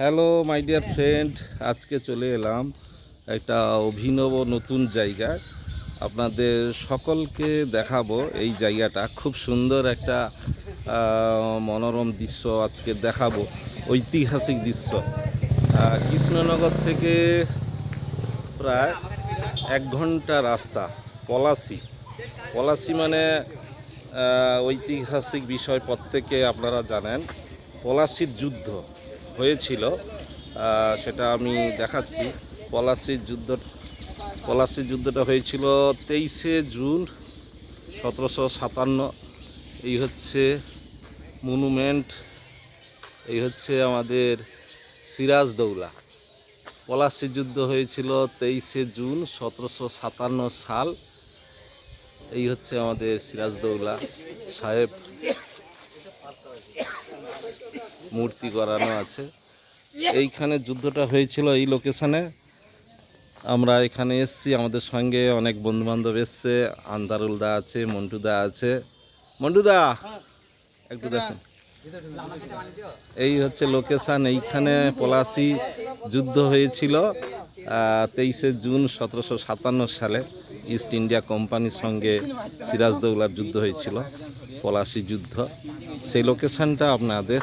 Hello my dear friend আজকে চলে এলাম একটা অভিনব নতুন জায়গায় আপনাদের সকলকে দেখাবো এই জায়গাটা। খুব সুন্দর একটা মনোরম দৃশ্য আজকে দেখাবো, ঐতিহাসিক দৃশ্য। কৃষ্ণনগর থেকে প্রায় এক ঘণ্টা রাস্তা, পলাশি। পলাশি মানে ঐতিহাসিক বিষয় প্রত্যেকে আপনারা জানেন, পলাশির যুদ্ধ। হয়েছিল সেটা আমি দেখাচ্ছি। পলাশির যুদ্ধ পলাশির যুদ্ধটা হয়েছিল তেইশে জুন সতেরোশো সাতান্ন। এই হচ্ছে মনুমেন্ট, এই হচ্ছে আমাদের সিরাজদৌলা পলাশি যুদ্ধ হয়েছিল তেইশে জুন সতেরোশো সাতান্ন সাল। এই হচ্ছে আমাদের সিরাজদৌলা সাহেব। মূর্তি করানো আছে। এইখানে যুদ্ধটা হয়েছিল এই লোকেশনে। আমরা এখানে এসছি, আমাদের সঙ্গে অনেক বন্ধু বান্ধব এসছে আন্দারুলদা আছে মন্টুদা আছে। মন্টুদা একটু দেখুন। এই হচ্ছে লোকেশান, এইখানে পলাশি যুদ্ধ হয়েছিল তেইশে জুন সতেরোশো সাতান্ন সালে ইস্ট ইন্ডিয়া কোম্পানির সঙ্গে সিরাজদৌলার যুদ্ধ হয়েছিল, পলাশি যুদ্ধ। সেই লোকেশানটা আপনাদের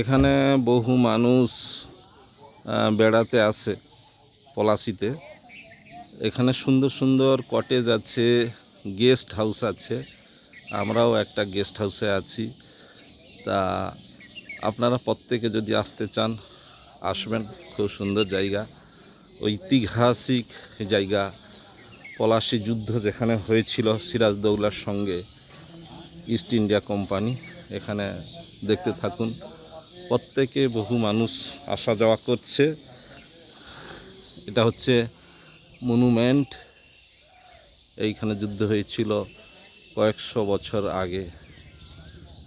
এখানে বহু মানুষ বেড়াতে আসে পলাশিতে। এখানে সুন্দর সুন্দর কটেজ আছে গেস্ট হাউস আছে। আমরাও একটা গেস্ট হাউসে আছি। তা আপনারা প্রত্যেকে যদি আসতে চান, আসবেন। খুব সুন্দর জায়গা। ঐতিহাসিক জায়গা। পলাশি যুদ্ধ যেখানে হয়েছিল সিরাজদৌলার সঙ্গে ইস্ট ইন্ডিয়া কোম্পানি এখানে দেখতে থাকুন। প্রত্যেকে বহু মানুষ আসা যাওয়া করছে। এটা হচ্ছে মনুমেন্ট। এইখানে যুদ্ধ হয়েছিল কয়েকশো বছর আগে।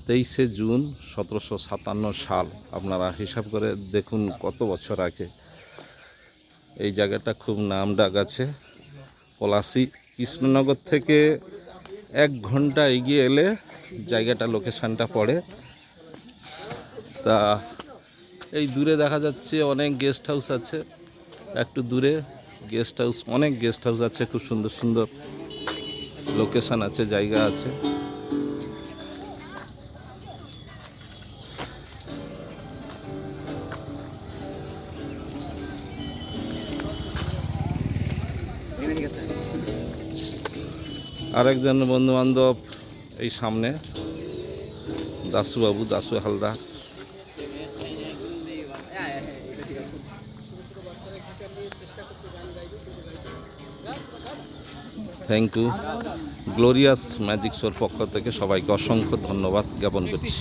তেইশে জুন সতেরোশো সাতান্ন সাল। আপনারা হিসাব করে দেখুন কত বছর আগে। এই জায়গাটা খুব নাম ডাক আছে। পলাশি কৃষ্ণনগর থেকে এক ঘণ্টা এগিয়ে এলে জায়গাটা, লোকেশানটা পড়ে। তা এই দূরে দেখা যাচ্ছে অনেক গেস্ট হাউস আছে। একটু দূরে গেস্ট হাউস, অনেক গেস্ট হাউস আছে, খুব সুন্দর সুন্দর লোকেশন আছে, জায়গা আছে। আরেকজন বন্ধু বান্ধব এই সামনে, Dasubabu, Dasu Haldar. Thank you glorious magic শোর পক্ষ থেকে সবাইকে অসংখ্য ধন্যবাদ জ্ঞাপন করছি।